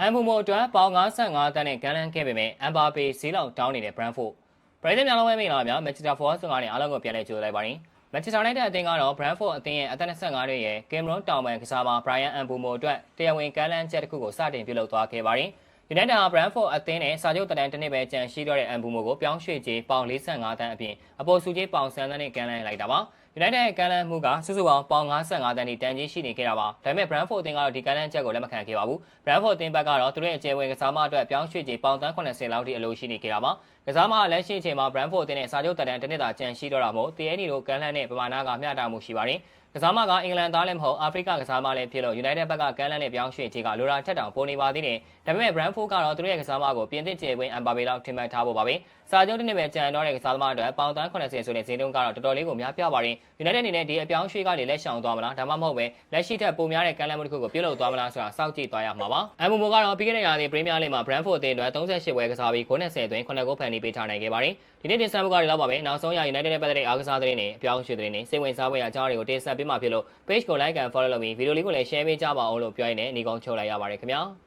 အမ်ဘူမိုအတွက်ပေါင်55တန်းနဲ့ကန်လန်းခဲ့ပေမဲ့အမ်ဘာပေဈေးလောက်တောင်းနေတဲ့ Brentford ပရိသတ်များလုံးဝဲမိလာများ Manchester Forest ကနေအားလုံးကိုပြန်လည်ကြိုဆိုလိုက်ပါတယ်။ Manchester United အသင်းကတော့ Brentford အသင်းရဲ့အသက်25နှစ်ရဲ့ Cameron တောင်ပန်ကစားမ Brian Mbumo အတွက်တရားဝင်ကန်လန်းချက်တစ်ခုကိုစတင်ပြုလုပ်သွားခဲ့ပါတယ်။ United ဟာ Brentford အသင်းနဲ့စာချုပ်တန်တစ်နှစ်ပဲကြံရှိတော့တဲ့ Mbumo ကိုပြောင်းရွှေ့ကြေးပေါင်45တန်းအပြင်အပေါ်စုကြေးပေါင်10တန်းနဲ့ကန်လန်းလိုက်တာပါ။ United ရဲ့ကန်လန်းမှုကစုစုပေါင်းပေါင်55တန်းထိတန်ကြီးရှိနေခဲ့တာပါ။ဒါပေမဲ့ Brentford အသင်းကတော့ဒီကန်လန်းချက်ကိုလက်မခံခဲ့ပါဘူး။ Brentford အသင်းဘက်ကတော့သူတို့ရဲ့အကျယ်ဝင်ကစားမအတွက်ပြောင်းရွှေ့ကြေးပေါင်တန်း80လောက်ထိအလိုရှိနေခဲ့တာပါ။ကစားမလက်ရှိအချိန်မှာ Brentford အသင်းနဲ့စာချုပ်တန်တစ်နှစ်သာကြံရှိတော့တာမို့ TNI တို့ကန်လန်းနဲ့ပမာဏကမျှတမှုရှိပါတယ်။ကစားမကအင်္ဂလန်သားလည်းမဟုတ်အာဖရိကကစားမလည်းဖြစ်လို့ United ဘက်ကကန်လန်းနဲ့ပြောင်းရွှေ့ကြေးကလိုရာထက်တောင်ပိုနေပါသေးတယ်။ဒါပေမဲ့ Brentford ကတော့သူတို့ရဲ့ကစားမကိုပြင်သစ်ကျေပွင့်အမ်ဘာဘေလောက်ထင်မှတ်ထားဖို့ပါပဲ။စာချုပ်တစ်နှစ်ပဲကြံတော့တဲ့ကစားသမားအတွက်ပေါင်တန်း80ဆိုတဲ့ဈေးနှုန်းကတော့တော်တော်လေးကိုများပြပါတယ်။ United အနေနဲ့ဒီအပြောင်းရွှေ့ကနေလက်ရှောင်သွားမလားဒါမှမဟုတ်ပဲလက်ရှိထက်ပိုများတဲ့ကန်လန်းမှုတစ်ခုကိုပြုလုပ်သွားမလားဆိုတာစောင့်ကြည့်သွားရမှာပါ။အမ်ဘူမိုကတော့ပြီးခဲ့တဲ့ရာသီပရီးမီးယားလိဂ်မှာ Brentford အသင်းအတွက်38ပွဲကစားပြီးဂိုး20သွင်း9ဂိုးဖန်တီးပေးထားနိုင်ခဲ့ပါတယ်။ဒီနေ့တင်ဆက်မှုကလည်းတော့ပါပဲ။နောက်ဆုံးရ United နဲ့ပတ်သက်တဲ့အားကစားသတင်းတွေအပြောင်းရွှေ့သတင်းတွေစိတ်ဝင်စားဖွယ်အကြောင်းတွေကိုတင်ဆက်ပေးမှာဖြစ်လို့ page ကို like and follow လုပ်ပြီးဗီဒီယိုလေးကိုလည်း share ပေးကြပါအောင်လို့ပြောရင်းနဲ့ညီကုန်းချုပ်လိုက်ရပါတယ်ခင်ဗျာ။